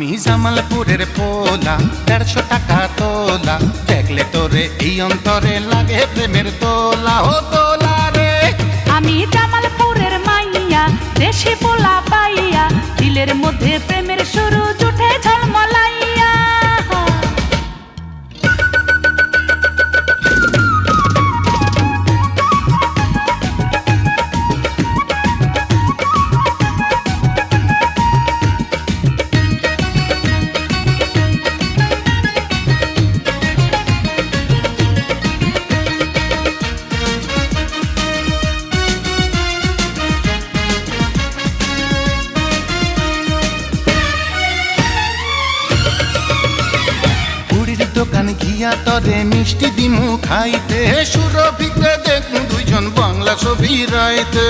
আমি জামালপুরের পোলা, দেড়শো টাকা তোলা। দেখলে তোরে এই অন্তরে লাগে প্রেমের তোলা। ও তোলা রে। আমি জামালপুরের মাইয়া, দেশে পোলা পাইয়া, দিলের মধ্যে দোকান ঘিয়া তরে মিষ্টি দিমু খাইতে। সুরভিতে দেখু দুইজন বাংলা ছবি রাইতে।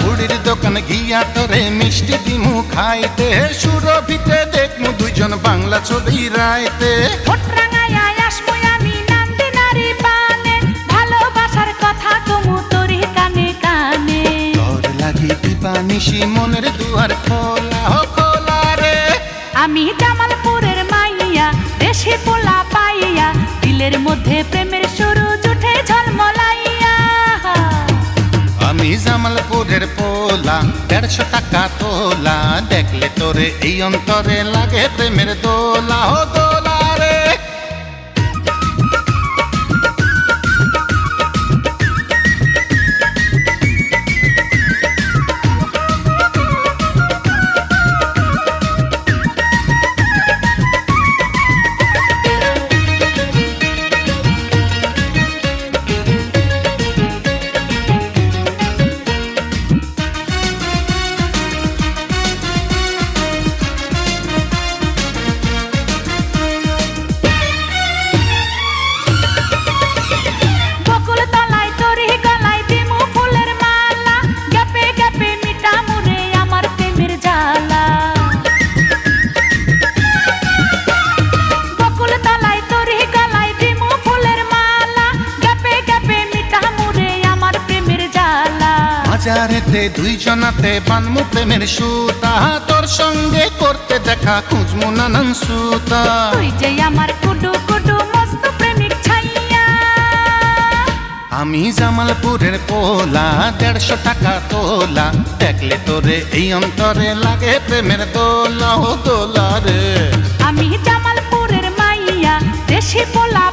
বুড়ির দোকান গিয়া তরে মিষ্টি দিমু খাইতে। সুরভিতে দেখমু দুইজন বাংলা ছবি রাইতে। নিশি মনের দুয়ার খোলা। আমি জামালপুরের মাইয়া, দেশে পোলা পাইয়া, দিলের মধ্যে প্রেমের শুরু জুটে ঝলমলাইয়া। আমি জামালপুরের পোলা, দেড়শো টাকা তোলা, দেখলে তোরে এই অন্তরে লাগে প্রেমের দোলা। ও বাজারেতে দুইজনাতে বানমু প্রেমের সুতা। তোর সঙ্গে করতে দেখা খুঁজমু নানান সুতা। তুই যে আমার কুডু কুডু মস্ত প্রেমিক ছাইয়া। আমি জামালপুরের পোলা দেড়শো টাকা তোলা। দেখলে তোরে এই অন্তরে লাগে প্রেমের দোলা ও দোলা রে। আমি জামালপুরের মাইয়া দেশি পোলা